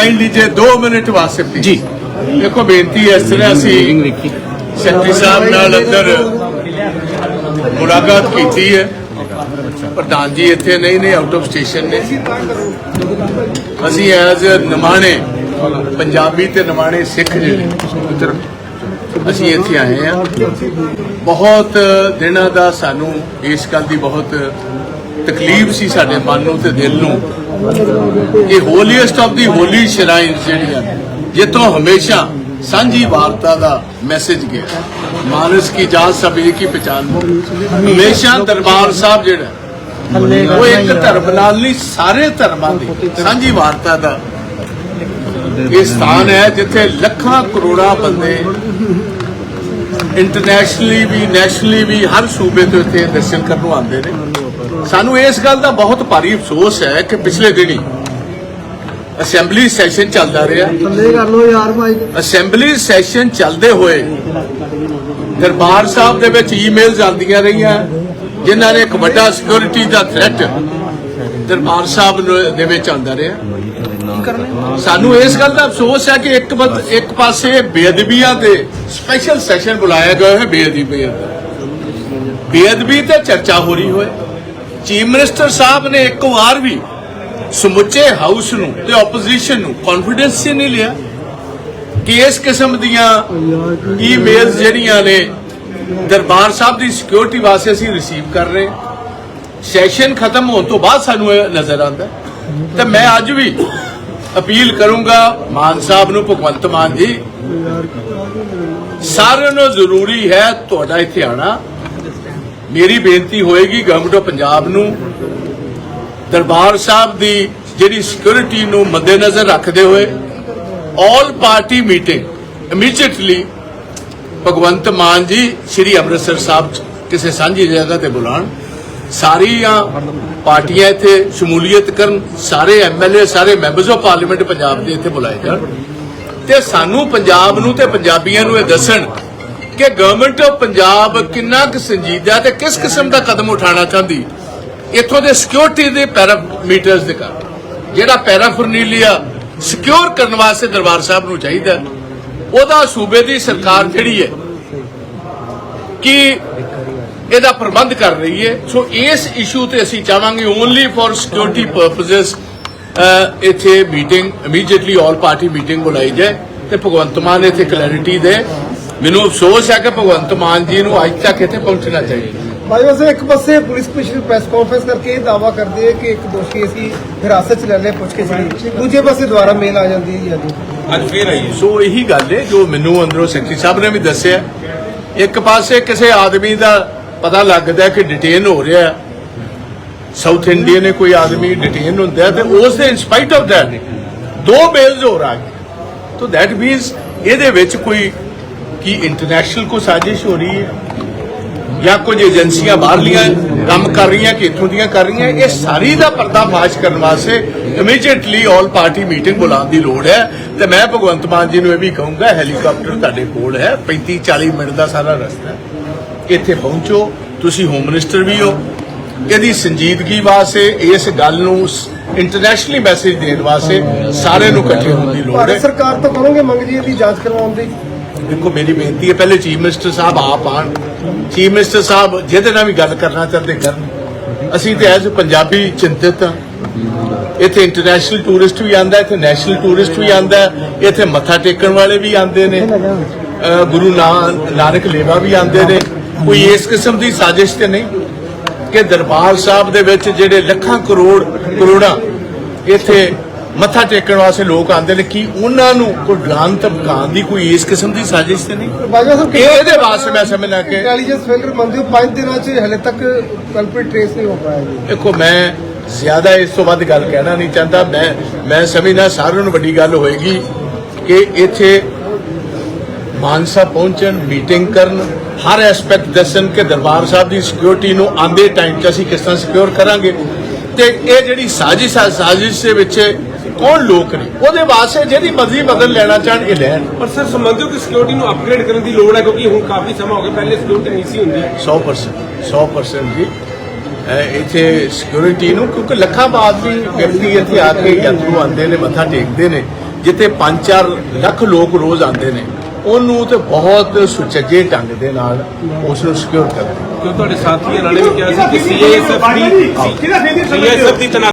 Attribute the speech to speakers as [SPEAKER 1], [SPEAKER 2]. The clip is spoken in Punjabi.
[SPEAKER 1] ਕਾਈਂਡਲੀ ਜੇ 2 ਮਿੰਟ ਵਾਸਤੇ please।
[SPEAKER 2] ਜੀ।
[SPEAKER 1] ਦੇਖੋ ਬੇਨਤੀ ਇਸ ਤਰ੍ਹਾਂ ਅਸੀਂ ਸੈਕਟਰੀ ਸਾਹਿਬ ਨਾਲ ਅੰਦਰ ਮੁਲਾਕਾਤ ਕੀਤੀ ਹੈ ਪ੍ਰਧਾਨ ਜੀ ਇੱਥੇ ਨਹੀਂ ਨੇ ਆਊਟ ਆਫ ਸਟੇਸ਼ਨ ਨੇ ਅਸੀਂ ਐਜ਼ ਨਿਮਾਣੇ ਪੰਜਾਬੀ ਤੇ ਨਿਮਾਣੇ ਸਿੱਖ ਜਿਹੜੇ ਅਸੀਂ ਇੱਥੇ ਆਏ ਆ ਬਹੁਤ ਦਿਨਾਂ ਦਾ ਸਾਨੂੰ ਇਸ ਗੱਲ ਦੀ ਬਹੁਤ ਤਕਲੀਫ ਸੀ ਸਾਡੇ ਮਨ ਨੂੰ ਤੇ ਦਿਲ ਨੂੰ ਇਹ ਹੋਲੀਐਸਟ ਆਫ ਦੀ ਹੋਲੀ ਸ਼ਰਾਈਨ ਜਿਹੜੀਆਂ ਜਿੱਥੋਂ ਹਮੇਸ਼ਾ ਸਾਂਝੀ ਵਾਰਤਾ ਦਾ ਮੈਸੇਜ ਗਿਆ। ਮਾਨਸ ਕੀ ਜਾਤ ਸਭ ਇੱਕ ਹੀ ਪਛਾਣ ਹਮੇਸ਼ਾ ਦਰਬਾਰ ਸਾਹਿਬ ਜਿਹੜਾ ਉਹ ਇੱਕ ਧਰਮ ਨਾਲ ਨਹੀਂ, ਸਾਰੇ ਧਰਮਾਂ ਦੀ ਸਾਂਝੀ ਵਾਰਤਾ ਦਾ ਇਹ ਸਥਾਨ ਹੈ, ਜਿੱਥੇ ਲੱਖਾਂ ਕਰੋੜਾਂ ਬੰਦੇ ਇੰਟਰਨੈਸ਼ਨਲੀ ਵੀ ਨੈਸ਼ਨਲੀ ਵੀ ਹਰ ਸੂਬੇ ਤੋਂ ਇੱਥੇ ਦਰਸ਼ਨ ਕਰਨ ਨੂੰ ਆਉਂਦੇ ਨੇ। ਸਾਨੂੰ ਇਸ ਗੱਲ ਦਾ ਬਹੁਤ ਭਾਰੀ ਅਫਸੋਸ ਹੈ ਕਿ ਪਿਛਲੇ ਦਿਨੀ ਅਸੈਂਬਲੀ ਸੈਸ਼ਨ ਚੱਲਦਾ ਰਿਹਾ।
[SPEAKER 3] ਥੱਲੇ ਕਰ ਲੋ ਯਾਰ ਮਾਈਕ
[SPEAKER 1] ਅਸੈਂਬਲੀ ਸੈਸ਼ਨ ਚੱਲਦੇ ਹੋਏ ਦਰਬਾਰ ਸਾਹਿਬ ਦੇ ਵਿੱਚ ਈਮੇਲਸ ਆਉਂਦੀਆਂ ਰਹੀਆਂ ਜਿਨ੍ਹਾਂ ਨੇ ਇੱਕ ਵੱਡਾ ਸਿਕਿਉਰਿਟੀ ਦਾ ਥ੍ਰੈਟ ਦਰਬਾਰ ਸਾਹਿਬ ਦੇ ਵਿੱਚ ਆਉਂਦਾ ਰਿਹਾ। ਸਾਨੂੰ ਇਸ ਗੱਲ ਦਾ ਅਫਸੋਸ ਹੈ ਕਿ ਇੱਕ ਇੱਕ ਪਾਸੇ ਬੇਅਦਬੀਆਂ ਦੇ ਸਪੈਸ਼ਲ ਸੈਸ਼ਨ ਬੁਲਾਇਆ ਗਿਆ ਹੈ ਬੇਅਦਬੀਆਂ ਦਾ। ਬੇਅਦਬੀ ਤੇ ਚਰਚਾ ਹੋ ਰਹੀ ਹੋਏ। ਚੀਫ ਮਿਨਿਸਟਰ ਸਾਹਿਬ ਨੇ ਇੱਕ ਵਾਰ ਵੀ ਸਮੁੱਚੇ ਹਾਊਸ ਨੂੰ ਤੇ ਆਪੋਜੀਸ਼ਨ ਨੂੰ ਕੌਨਫੀਡੈਂਸ ਹੀ ਨਹੀਂ ਲਿਆ। ਕਿ ਇਸ ਕਿਸਮ ਦੀਆਂ ਈਮੇਲਸ ਜਿਹੜੀਆਂ ਨੇ ਦਰਬਾਰ ਸਾਹਿਬ ਦੀ ਸਿਕਿਉਰਿਟੀ ਵਾਸਤੇ ਅਸੀਂ ਰਿਸੀਵ ਕਰ ਰਹੇ ਸੈਸ਼ਨ ਖਤਮ ਹੋਣ ਤੋਂ ਬਾਅਦ ਸਾਨੂੰ ਇਹ ਨਜ਼ਰ ਆਉਂਦਾ ਤੇ ਮੈਂ ਅੱਜ ਵੀ ਅਪੀਲ ਕਰੂੰਗਾ ਮਾਨ ਸਾਹਿਬ ਨੂੰ, ਭਗਵੰਤ ਮਾਨ ਜੀ, ਸਾਰਿਆਂ ਨੂੰ ਜ਼ਰੂਰੀ ਹੈ ਤੁਹਾਡਾ ਇੱਥੇ ਆਣਾ ਮੇਰੀ ਬੇਨਤੀ ਹੋਏਗੀ ਗਵਰਨਮੈਂਟ ਆਫ ਪੰਜਾਬ ਨੂੰ, ਦਰਬਾਰ ਸਾਹਿਬ ਦੀ ਜਿਹੜੀ ਸਿਕਿਉਰਿਟੀ ਨੂੰ ਮੱਦੇਨਜ਼ਰ ਰੱਖਦੇ ਹੋਏ all party meeting immediately Bhagwant Mann ji, Sri Amritsar ਸਾਹਿਬ 'ਚ ਕਿਸੇ ਸਾਂਝੀ ਜਗ੍ਹਾ ਤੇ ਬੁਲਾਣ ਸਾਰੀਆਂ ਪਾਰਟੀਆਂ ਇੱਥੇ ਸ਼ਮੂਲੀਅਤ ਕਰਨ, ਸਾਰੇ ਐਮਐਲਏ ਸਾਰੇ ਮੈਂਬਰਸ ਆਫ ਪਾਰਲੀਮੈਂਟ ਪੰਜਾਬ ਦੇ ਇੱਥੇ ਬੁਲਾਏ ਜਾਣ। ਤੇ ਸਾਨੂੰ ਪੰਜਾਬ ਨੂੰ ਤੇ ਪੰਜਾਬੀਆਂ ਨੂੰ ਇਹ ਦੱਸਣ ਕਿ ਗਵਰਨਮੈਂਟ ਆਫ ਪੰਜਾਬ ਕਿੰਨਾ ਕੁ ਸੰਜੀਦਾ ਤੇ ਕਿਸ ਕਿਸਮ ਦਾ ਕਦਮ ਉਠਾਉਣਾ ਚਾਹੁੰਦੀ? ਇੱਥੋਂ ਦੇ ਸਿਕਿਉਰਿਟੀ ਦੇ ਪੈਰਾਮੀਟਰਸ ਦੇ ਕਰ ਜਿਹੜਾ ਪੈਰਾਫਰਨੀਲੀਆ ਸਿਕਿਉਰ ਕਰਨ ਵਾਸਤੇ ਦਰਬਾਰ ਸਾਹਿਬ ਨੂੰ ਚਾਹੀਦਾ ਉਹਦਾ ਸੂਬੇ ਦੀ ਸਰਕਾਰ ਜਿਹੜੀ ਹੈ ਕਿ ਇਹਦਾ ਪ੍ਰਬੰਧ ਕਰ ਰਹੀ ਹੈ। ਸੋ ਇਸ ਇਸ਼ੂ ਤੇ ਅਸੀਂ ਚਾਹਾਂਗੇ ਓਨਲੀ ਫॉर ਸਿਕਿਉਰਿਟੀ ਪਰਪਸਸ ਇੱਥੇ meeting immediately all party meeting ਬੁਲਾਈ ਜਾਏ ਤੇ ਭਗਵੰਤ ਮਾਨ ਇੱਥੇ ਕਲੈਰਿਟੀ ਦੇ ਮੈਨੂੰ ਅਫਸੋਸ ਹੈ ਕਿ ਭਗਵੰਤ ਮਾਨ ਜੀ ਨੂੰ ਅੱਜ ਤੱਕ ਇੱਥੇ ਪਹੁੰਚਣਾ ਚਾਹੀਦਾ।
[SPEAKER 3] ਭਾਈ ਵੈਸੇ ਇੱਕ ਪਾਸੇ ਪੁਲਿਸ ਕਮਿਸ਼ਨਰ ਪ੍ਰੈਸ ਕਾਨਫਰੰਸ ਕਰਕੇ ਇਹ ਦਾਵਾ ਕਰਦੀ ਹੈ ਕਿ ਇੱਕ ਦੋਸ਼ੀ ਅਸੀਂ ਹਿਰਾਸਤ 'ਚ ਲੈ ਲਿਆ ਪੁੱਛ ਕੇ ਸੀ ਦੂਜੇ ਪਾਸੇ ਦੁਬਾਰਾ ਮੇਲ ਆ ਜਾਂਦੀ ਹੈ ਜੀ ਅੱਜ
[SPEAKER 2] ਅੱਜ ਫੇਰ ਆਈ
[SPEAKER 1] ਸੋ ਇਹੀ ਗੱਲ ਹੈ ਜੋ ਮੈਨੂੰ ਅੰਦਰੋਂ ਸੈਕਟਰੀ ਸਾਹਿਬ ਨੇ ਵੀ ਦੱਸਿਆ। ਇੱਕ ਪਾਸੇ ਕਿਸੇ ਆਦਮੀ ਦਾ ਪਤਾ ਲੱਗਦਾ ਕਿ ਡਿਟੇਨ ਹੋ ਰਿਹਾ ਹੈ। ਸਾਊਥ ਇੰਡੀਆ ਨੇ ਕੋਈ ਆਦਮੀ ਡਿਟੇਨ ਹੁੰਦਾ ਹੈ ਤੇ ਉਸ ਦੇ ਇਨਸਪਾਈਟ ਆਫ ਦੈਟ ਦੋ ਬੇਲਸ ਹੋ ਰਹਾ ਹੈ ਤੋ ਦੈਟ ਮੀਨਸ ਇਹਦੇ ਵਿੱਚ ਕੋਈ ਕੀ ਇੰਟਰਨੈਸ਼ਨਲ ਕੋ ਸਾਜ਼ਿਸ਼ ਹੋ ਰਹੀ ਹੈ? ਜਾਂ ਕੁਝ ਏਜੰਸੀਆਂ ਬਾਹਰਲੀਆਂ ਕੰਮ ਕਰ ਰਹੀਆਂ ਕਿ ਇੱਥੋਂ ਦੀਆਂ ਕਰ ਰਹੀਆਂ? ਇਹ ਸਾਰੀ ਦਾ ਪਰਦਾਫਾਸ਼ ਕਰਨ ਵਾਸਤੇ ਇਮੀਡੀਏਟਲੀ ਆਲ ਪਾਰਟੀ ਮੀਟਿੰਗ ਬੁਲਾਉਣ ਦੀ ਲੋੜ ਹੈ। ਤੇ ਮੈਂ ਭਗਵੰਤ ਮਾਨ ਜੀ ਨੂੰ ਇਹ ਵੀ ਕਹੂੰਗਾ ਹੈਲੀਕਾਪਟਰ ਤੁਹਾਡੇ ਕੋਲ ਹੈ। 35 40 ਮਿੰਟ ਦਾ ਸਾਰਾ ਰਸਤਾ ਇੱਥੇ ਪਹੁੰਚੋ, ਤੁਸੀਂ ਹੋਮ ਮਿਨਿਸਟਰ ਵੀ ਹੋ। ਇਹਦੀ ਸੰਜੀਦਗੀ ਵਾਸਤੇ, ਇਸ ਗੱਲ ਨੂੰ ਇੰਟਰਨੈਸ਼ਨਲੀ ਮੈਸੇਜ ਦੇਣ ਵਾਸਤੇ ਸਾਰੇ ਨੂੰ ਇਕੱਠੇ ਹੋਣ ਦੀ ਲੋੜ ਹੈ।
[SPEAKER 3] ਸਰਕਾਰ ਤੋਂ ਕਰੋਗੇ ਮੰਗ ਜੀ ਇਹਦੀ ਜਾਂਚ ਕਰਵਾਉਣ ਦੀ?
[SPEAKER 1] ਦੇਖੋ, ਮੇਰੀ ਬੇਨਤੀ ਹੈ, ਪਹਿਲੇ ਚੀਫ ਮਿਨਿਸਟਰ ਸਾਹਿਬ ਆਪ ਆਣ। ਚੀਫ ਮਿਨਿਸਟਰ ਸਾਹਿਬ ਜਿਹਦੇ ਨਾਲ ਵੀ ਗੱਲ ਕਰਨਾ ਚਾਹੁੰਦੇ ਕਰਨ। ਅਸੀਂ ਤੇ ਐਜ਼ ਪੰਜਾਬੀ ਚਿੰਤਿਤ ਹਾਂ। ਇੱਥੇ ਇੰਟਰਨੈਸ਼ਨਲ ਟੂਰਿਸਟ ਵੀ ਆਂਦਾ, ਇੱਥੇ ਨੈਸ਼ਨਲ ਟੂਰਿਸਟ ਵੀ ਆਂਦਾ, ਇੱਥੇ ਮੱਥਾ ਟੇਕਣ ਵਾਲੇ ਵੀ ਆਂਦੇ ਨੇ। ਗੁਰੂ ਨਾਨਕ ਲੇਵਾ ਵੀ ਆਂਦੇ ਨੇ। ਕੋਈ ਇਸ ਕਿਸਮ ਦੀ ਸਾਜ਼ਿਸ਼ ਤੇ ਨਹੀਂ ਕਿ ਦਰਬਾਰ ਸਾਹਿਬ ਦੇ ਵਿੱਚ ਜਿਹੜੇ ਲੱਖਾਂ ਕਰੋੜ, ਕਰੋੜਾਂ ਇੱਥੇ ਮੱਥਾ ਟੇਕਣ ਵਾਸਤੇ ਲੋਕ ਆਂਦੇ ਨੇ ਕੀ ਉਹਨਾਂ ਨੂੰ ਕੋਈ ਡਰਾਨ ਧਮਕਾਉਣ ਦੀ ਕੋਈ ਇਸ ਕਿਸਮ ਦੀ ਸਾਜ਼ਿਸ਼ ਤੇ ਨਹੀਂ?
[SPEAKER 3] ਬਾਜਵਾ ਸਾਹਿਬ
[SPEAKER 1] ਇਹ ਇਹਦੇ ਵਾਸਤੇ ਮੈਂ ਸਮਝਣਾ ਕਿ
[SPEAKER 3] ਇੰਟੈਲੀਜੈਂਸ ਫੇਲਰ ਮੰਨਦੇ ਹੋ ਪੰਜ ਦਿਨਾਂ 'ਚ ਹਲੇ ਤੱਕ ਕਲਪਿਟ ਟ੍ਰੇਸ ਨਹੀਂ ਹੋ ਪਾਇਆ ਜੀ।
[SPEAKER 1] ਦੇਖੋ ਮੈਂ ਜ਼ਿਆਦਾ ਇਸ ਤੋਂ ਵੱਧ ਗੱਲ ਕਹਿਣਾ ਨਹੀਂ ਚਾਹੁੰਦਾ। ਮੈਂ ਮੈਂ ਸਮਝਦਾ ਸਾਰਿਆਂ ਨੂੰ ਵੱਡੀ ਗੱਲ ਹੋਏਗੀ ਕਿ ਇੱਥੇ ਮਾਨਸਾ ਪਹੁੰਚਣ ਮੀਟਿੰਗ ਕਰਨ ਹਰ ਐਸਪੈਕਟ ਦੱਸਣ ਕਿ ਦਰਬਾਰ ਸਾਹਿਬ ਦੀ ਸਿਕਿਉਰਿਟੀ ਨੂੰ ਆਂਦੇ ਟਾਈਮ 'ਚ ਅਸੀਂ ਕਿਸ ਤਰ੍ਹਾਂ ਸਿਕਿਉਰ ਕਰਾਂਗੇ। ਤੇ ਇਹ ਜਿਹੜੀ ਸਾਜ਼ਿਸ਼ ਆ ਸਾਜ਼ਿਸ਼ ਦੇ ਵਿੱਚ ਕੌਣ ਲੋਕ ਨੇ? ਉਹਦੇ ਵਾਸਤੇ ਜਿਹਦੀ ਮਰਜ਼ੀ ਬਦਲ ਲੈਣਾ ਚਾਹਣ ਇਹ ਲੈਣ।
[SPEAKER 2] ਪਰ ਸਰ ਸਮਝਦੇ ਹੋ ਕਿ ਸਿਕਿਉਰਿਟੀ ਨੂੰ ਅਪਗ੍ਰੇਡ ਕਰਨ ਦੀ ਲੋੜ ਹੈ ਕਿਉਂਕਿ ਹੁਣ ਕਾਫੀ ਸਮਾਂ ਹੋ ਗਿਆ ਪਹਿਲੇ ਸਿਕਿਉਰਿਟੀ ਨਹੀਂ ਸੀ ਹੁੰਦੀ।
[SPEAKER 1] 100% 100% ਜੀ। ਇਹ ਇੱਥੇ ਸਿਕਿਉਰਿਟੀ ਨੂੰ ਕਿਉਂਕਿ ਲੱਖਾਂ ਆਦਮੀ ਵਿਅਕਤੀ ਇੱਥੇ ਆ ਕੇ ਯਾਤਰੂ ਆਉਂਦੇ ਨੇ ਮੱਥਾ ਟੇਕਦੇ ਨੇ ਜਿੱਥੇ 5-4 ਲੱਖ ਲੋਕ ਰੋਜ਼ ਆਉਂਦੇ ਨੇ। ਉਹਨੂੰ ਤੇ ਬਹੁਤ ਸੁਚੱਜੇ ਢੰਗ ਦੇ ਨਾਲ ਉਸ ਨੂੰ ਸਿਕਿਉਰ ਕਰਦੇ
[SPEAKER 2] ਕਿਉਂ ਤੁਹਾਡੇ ਸਾਥੀਆਂ ਨਾਲੇ ਵੀ ਕਿਹਾ ਸੀ ਕਿ ਸੀਏਐਸਐਫ ਦੀ ਸੀਏਐਸਐਫ ਦੀ ਤਨਾਤ